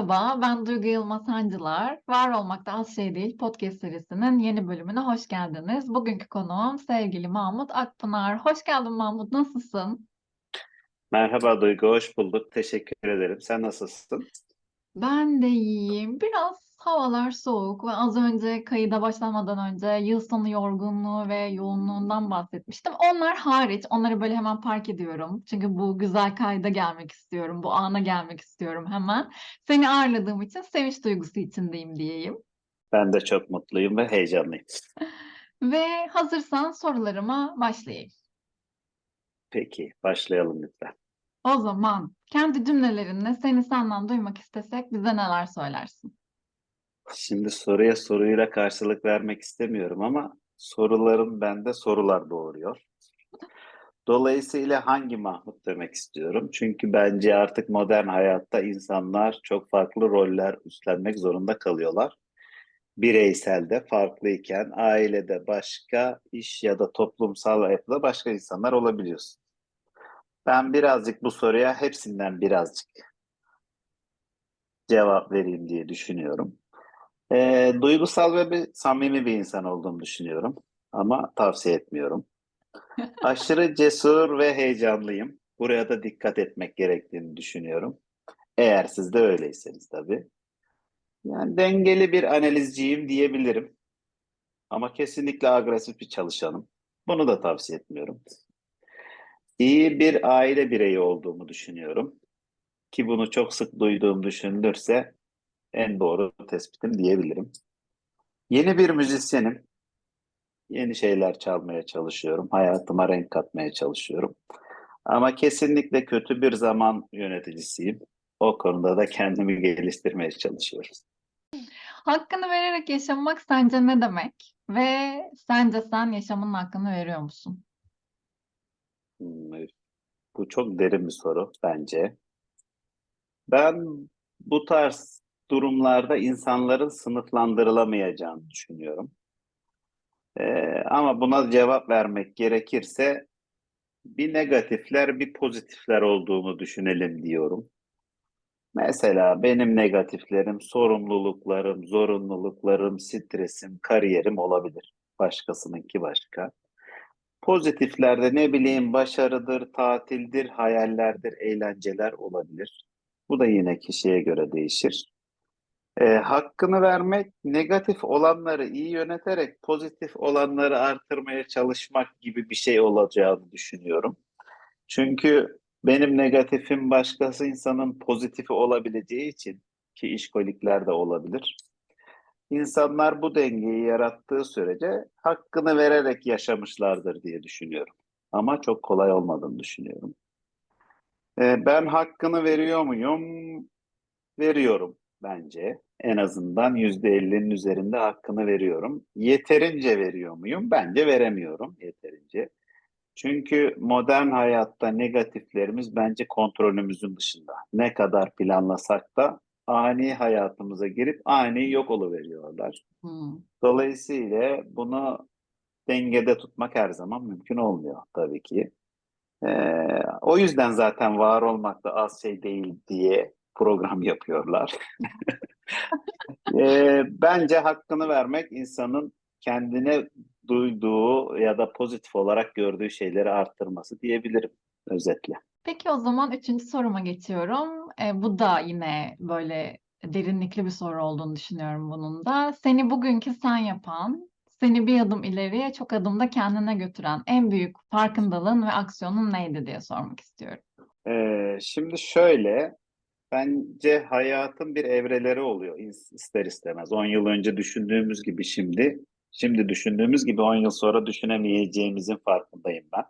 Merhaba, ben Duygu Yılmaz Hancılar. Var Olmakta Az Şey Değil podcast serisinin yeni bölümüne hoş geldiniz. Bugünkü konuğum sevgili Mahmut Akpınar. Hoş geldin Mahmut, nasılsın? Merhaba Duygu, hoş bulduk. Teşekkür ederim. Sen nasılsın? Ben de iyiyim. Biraz havalar soğuk ve az önce kayıda başlamadan önce yıl sonu yorgunluğu ve yoğunluğundan bahsetmiştim. Onlar hariç, onları böyle hemen park ediyorum. Çünkü bu güzel kayda gelmek istiyorum, bu ana gelmek istiyorum hemen. Seni ağırladığım için sevinç duygusu içindeyim diyeyim. Ben de çok mutluyum ve heyecanlıyım. Ve hazırsan sorularıma başlayayım. Peki, başlayalım lütfen. O zaman kendi cümlelerinle seni senden duymak istesek bize neler söylersin? Şimdi soruya soruyla karşılık vermek istemiyorum ama soruların bende sorular doğuruyor. Dolayısıyla hangi Mahmut demek istiyorum? Çünkü bence artık modern hayatta insanlar çok farklı roller üstlenmek zorunda kalıyorlar. Bireyselde farklıyken ailede başka, iş ya da toplumsal yapıda başka insanlar olabiliyorsun. Ben birazcık bu soruya hepsinden birazcık cevap vereyim diye düşünüyorum. Ee, duygusal ve bir, samimi bir insan olduğumu düşünüyorum. Ama tavsiye etmiyorum. Aşırı cesur ve heyecanlıyım. Buraya da dikkat etmek gerektiğini düşünüyorum. Eğer siz de öyleyseniz tabii. Yani dengeli bir analizciyim diyebilirim. Ama kesinlikle agresif bir çalışanım. Bunu da tavsiye etmiyorum. İyi bir aile bireyi olduğumu düşünüyorum. Ki bunu çok sık duyduğum düşünülürse en doğru tespitim diyebilirim. Yeni bir müzisyenim. Yeni şeyler çalmaya çalışıyorum. Hayatıma renk katmaya çalışıyorum. Ama kesinlikle kötü bir zaman yöneticisiyim. O konuda da kendimi geliştirmeye çalışıyorum. Hakkını vererek yaşamak sence ne demek? Ve sence sen yaşamının hakkını veriyor musun? Hmm, Bu çok derin bir soru bence. Ben bu tarz durumlarda insanların sınıflandırılamayacağını düşünüyorum. Ee, ama buna cevap vermek gerekirse bir negatifler, bir pozitifler olduğunu düşünelim diyorum. Mesela benim negatiflerim, sorumluluklarım, zorunluluklarım, stresim, kariyerim olabilir. Başkasınınki başka. Pozitiflerde ne bileyim başarıdır, tatildir, hayallerdir, eğlenceler olabilir. Bu da yine kişiye göre değişir. E, hakkını vermek, negatif olanları iyi yöneterek pozitif olanları artırmaya çalışmak gibi bir şey olacağını düşünüyorum. Çünkü benim negatifim başkası insanın pozitifi olabileceği için ki işkolikler de olabilir. İnsanlar bu dengeyi yarattığı sürece hakkını vererek yaşamışlardır diye düşünüyorum. Ama çok kolay olmadığını düşünüyorum. Ee, ben hakkını veriyor muyum? Veriyorum bence. En azından %50'nin üzerinde hakkını veriyorum. Yeterince veriyor muyum? Bence veremiyorum yeterince. Çünkü modern hayatta negatiflerimiz bence kontrolümüzün dışında. Ne kadar planlasak da ani hayatımıza girip ani yok oluveriyorlar. Hmm. Dolayısıyla bunu dengede tutmak her zaman mümkün olmuyor tabii ki. Ee, o yüzden zaten var olmak da az şey değil diye program yapıyorlar. Ee, bence hakkını vermek insanın kendine duyduğu ya da pozitif olarak gördüğü şeyleri arttırması diyebilirim özetle. Peki o zaman üçüncü soruma geçiyorum. E, bu da yine böyle derinlikli bir soru olduğunu düşünüyorum bunun da. Seni bugünkü sen yapan, seni bir adım ileriye çok adımda kendine götüren en büyük farkındalığın ve aksiyonun neydi diye sormak istiyorum. Ee, şimdi şöyle, bence hayatın bir evreleri oluyor ister istemez. 10 yıl önce düşündüğümüz gibi şimdi, şimdi düşündüğümüz gibi 10 yıl sonra düşünemeyeceğimizin farkındayım ben.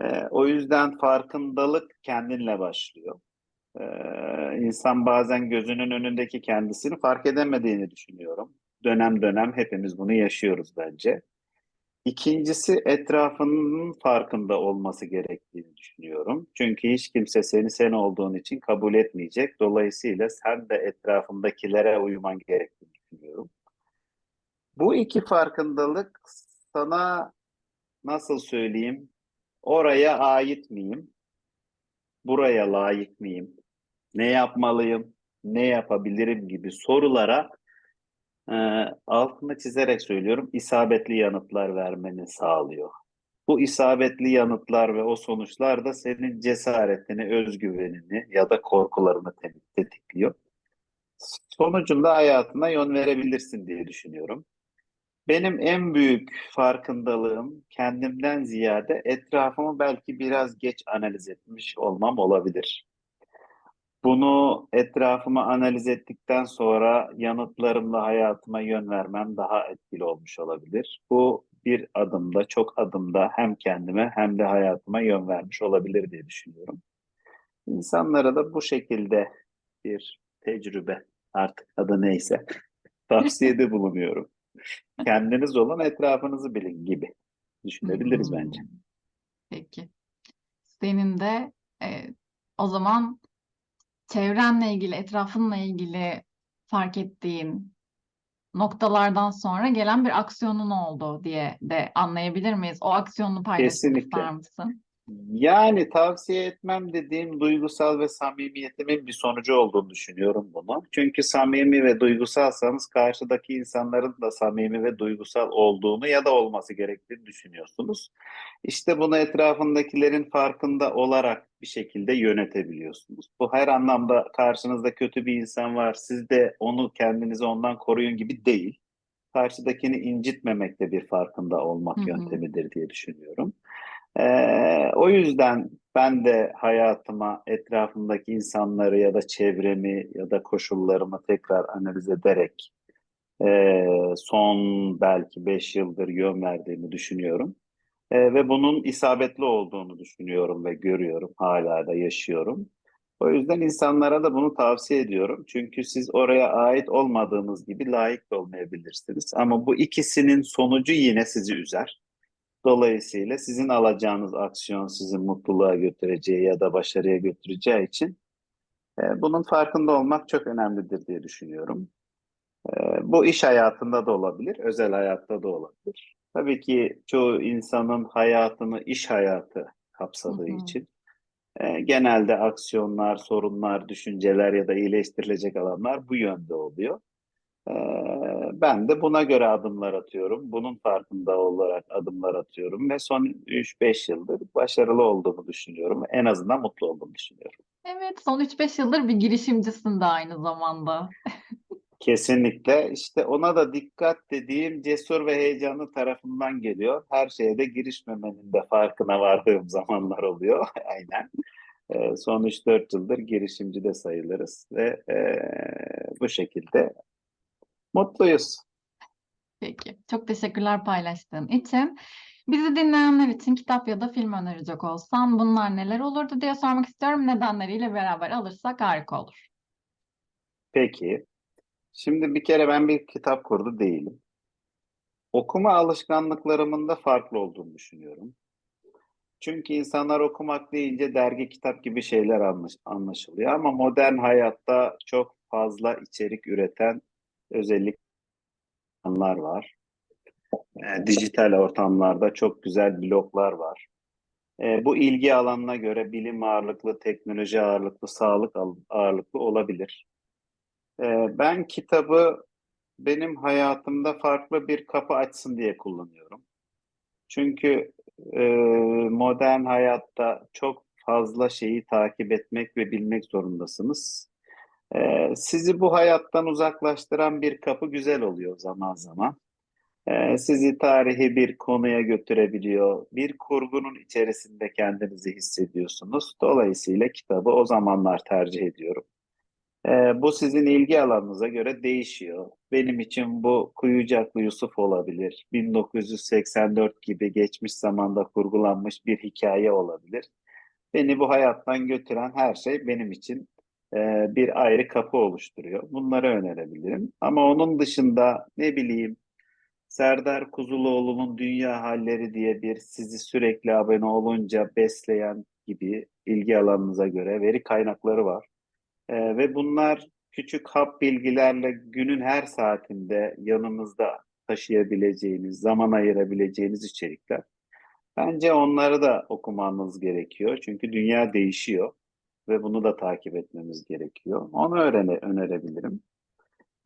Ee, o yüzden farkındalık kendinle başlıyor. Ee, insan bazen gözünün önündeki kendisini fark edemediğini düşünüyorum. Dönem dönem hepimiz bunu yaşıyoruz bence. İkincisi etrafının farkında olması gerektiğini düşünüyorum. Çünkü hiç kimse seni sen olduğun için kabul etmeyecek. Dolayısıyla sen de etrafındakilere uyman gerektiğini düşünüyorum. Bu iki farkındalık sana nasıl söyleyeyim? Oraya ait miyim? Buraya layık mıyım? Ne yapmalıyım? ne yapabilirim gibi sorulara e, altını çizerek söylüyorum, isabetli yanıtlar vermeni sağlıyor. Bu isabetli yanıtlar ve o sonuçlar da senin cesaretini, özgüvenini ya da korkularını te- tetikliyor. Sonucunda hayatına yön verebilirsin diye düşünüyorum. Benim en büyük farkındalığım kendimden ziyade etrafımı belki biraz geç analiz etmiş olmam olabilir. Bunu etrafımı analiz ettikten sonra yanıtlarımla hayatıma yön vermem daha etkili olmuş olabilir. Bu bir adımda, çok adımda hem kendime hem de hayatıma yön vermiş olabilir diye düşünüyorum. İnsanlara da bu şekilde bir tecrübe, artık adı neyse, tavsiyede bulunuyorum. Kendiniz olun, etrafınızı bilin gibi düşünebiliriz Hmm, bence. Peki. Senin de e, o zaman çevrenle ilgili, etrafınla ilgili fark ettiğin noktalardan sonra gelen bir aksiyonun oldu diye de anlayabilir miyiz? O aksiyonunu paylaşmak ister misin? Yani tavsiye etmem dediğim duygusal ve samimiyetimin bir sonucu olduğunu düşünüyorum bunu. Çünkü samimi ve duygusalsanız karşıdaki insanların da samimi ve duygusal olduğunu ya da olması gerektiğini düşünüyorsunuz. İşte bunu etrafındakilerin farkında olarak bir şekilde yönetebiliyorsunuz. Bu her anlamda karşınızda kötü bir insan var, siz de onu kendinizi ondan koruyun gibi değil. Karşıdakini incitmemek de bir farkında olmak Hı hı. yöntemidir diye düşünüyorum. Ee, o yüzden ben de hayatıma, etrafımdaki insanları ya da çevremi ya da koşullarımı tekrar analiz ederek e, son belki beş yıldır yön verdiğimi düşünüyorum. E, ve bunun isabetli olduğunu düşünüyorum ve görüyorum. Hala da yaşıyorum. O yüzden insanlara da bunu tavsiye ediyorum. Çünkü siz oraya ait olmadığınız gibi layık da olmayabilirsiniz. Ama bu ikisinin sonucu yine sizi üzer. Dolayısıyla sizin alacağınız aksiyon sizi mutluluğa götüreceği ya da başarıya götüreceği için e, bunun farkında olmak çok önemlidir diye düşünüyorum. E, bu iş hayatında da olabilir, özel hayatta da olabilir. Tabii ki çoğu insanın hayatını iş hayatı Hı kapsadığı hı. için e, genelde aksiyonlar, sorunlar, düşünceler ya da iyileştirilecek alanlar bu yönde oluyor. Ee, Ben de buna göre adımlar atıyorum. Bunun farkında olarak adımlar atıyorum ve son 3-5 yıldır başarılı olduğumu düşünüyorum. En azından mutlu olduğumu düşünüyorum. Evet, son 3-5 yıldır bir girişimcisin de aynı zamanda. Kesinlikle. İşte ona da dikkat dediğim cesur ve heyecanlı tarafından geliyor. Her şeye de girişmemenin de farkına vardığım zamanlar oluyor. Aynen. Ee, Son 3-4 yıldır girişimci de sayılırız ve e, bu şekilde mutluyuz. Peki. Çok teşekkürler paylaştığın için. Bizi dinleyenler için kitap ya da film önerecek olsan bunlar neler olurdu diye sormak istiyorum. Nedenleriyle beraber alırsak harika olur. Peki. Şimdi bir kere ben bir kitap kurdu değilim. Okuma alışkanlıklarımın da farklı olduğunu düşünüyorum. Çünkü insanlar okumak deyince dergi kitap gibi şeyler anlaş- anlaşılıyor ama modern hayatta çok fazla içerik üreten özellikle insanlar var. E, dijital ortamlarda çok güzel bloglar var. E, bu ilgi alanına göre bilim ağırlıklı, teknoloji ağırlıklı, sağlık ağırlıklı olabilir. E, ben kitabı benim hayatımda farklı bir kapı açsın diye kullanıyorum. Çünkü e, modern hayatta çok fazla şeyi takip etmek ve bilmek zorundasınız. E, sizi bu hayattan uzaklaştıran bir kapı güzel oluyor zaman zaman. E, sizi tarihi bir konuya götürebiliyor. Bir kurgunun içerisinde kendinizi hissediyorsunuz. Dolayısıyla kitabı o zamanlar tercih ediyorum. Ee, bu sizin ilgi alanınıza göre değişiyor. Benim için bu Kuyucaklı Yusuf olabilir. 1984 gibi geçmiş zamanda kurgulanmış bir hikaye olabilir. Beni bu hayattan götüren her şey benim için e, bir ayrı kapı oluşturuyor. Bunları önerebilirim. Ama onun dışında ne bileyim Serdar Kuzuloğlu'nun Dünya Halleri diye bir sizi sürekli abone olunca besleyen gibi ilgi alanınıza göre veri kaynakları var. Ee, ve bunlar küçük hap bilgilerle günün her saatinde yanınızda taşıyabileceğiniz, zaman ayırabileceğiniz içerikler. Bence onları da okumanız gerekiyor. Çünkü dünya değişiyor. Ve bunu da takip etmemiz gerekiyor. Onu öğrene, önerebilirim.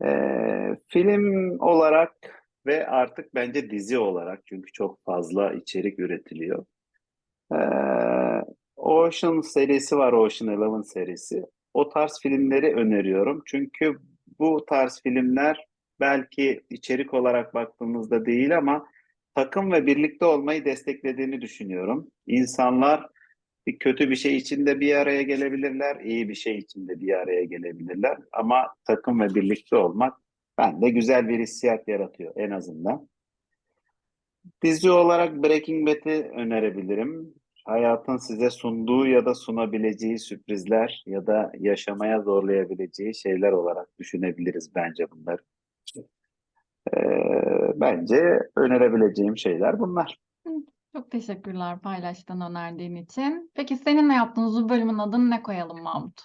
Ee, film olarak ve artık bence dizi olarak çünkü çok fazla içerik üretiliyor. Ee, Ocean serisi var, Ocean Eleven serisi. O tarz filmleri öneriyorum. Çünkü bu tarz filmler belki içerik olarak baktığımızda değil ama takım ve birlikte olmayı desteklediğini düşünüyorum. İnsanlar bir kötü bir şey içinde bir araya gelebilirler, iyi bir şey içinde bir araya gelebilirler. Ama takım ve birlikte olmak bende güzel bir hissiyat yaratıyor en azından. Dizi olarak Breaking Bad'i önerebilirim. Hayatın size sunduğu ya da sunabileceği sürprizler ya da yaşamaya zorlayabileceği şeyler olarak düşünebiliriz bence bunları. Ee, bence önerebileceğim şeyler bunlar. Çok teşekkürler paylaştığın, önerdiğin için. Peki seninle yaptığımız bu bölümün adını ne koyalım Mahmut?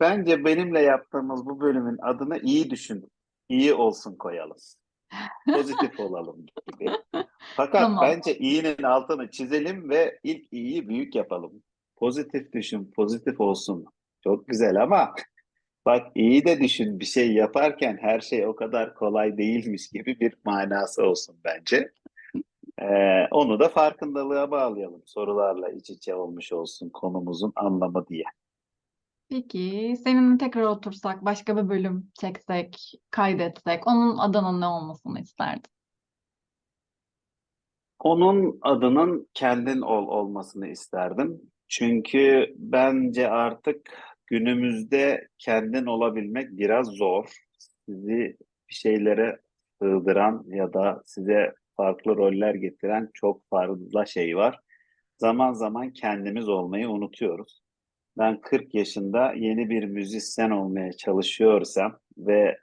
Bence benimle yaptığımız bu bölümün adını iyi düşün, iyi olsun koyalım. Pozitif olalım gibi. Fakat Tamam. bence iyinin altını çizelim ve ilk iyiyi büyük yapalım. Pozitif düşün, pozitif olsun. Çok güzel ama bak iyi de düşün bir şey yaparken her şey o kadar kolay değilmiş gibi bir manası olsun bence. Ee, onu da farkındalığa bağlayalım. Sorularla iç içe olmuş olsun konumuzun anlamı diye. Peki seninle tekrar otursak, başka bir bölüm çeksek, kaydetsek, onun adının ne olmasını isterdin? Onun adının kendin ol olmasını isterdim. Çünkü bence artık günümüzde kendin olabilmek biraz zor. Sizi bir şeylere sığdıran ya da size farklı roller getiren çok fazla şey var. Zaman zaman kendimiz olmayı unutuyoruz. Ben 40 yaşında yeni bir müzisyen olmaya çalışıyorsam ve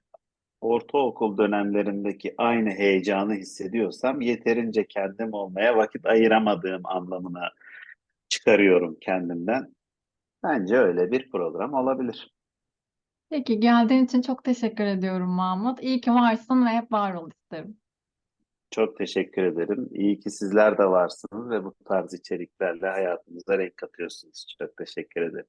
ortaokul dönemlerindeki aynı heyecanı hissediyorsam yeterince kendim olmaya vakit ayıramadığım anlamına çıkarıyorum kendimden. Bence öyle bir program olabilir. Peki geldiğin için çok teşekkür ediyorum Mahmut. İyi ki varsın ve hep var ol isterim. Çok teşekkür ederim. İyi ki sizler de varsınız ve bu tarz içeriklerle hayatımıza renk katıyorsunuz. Çok teşekkür ederim.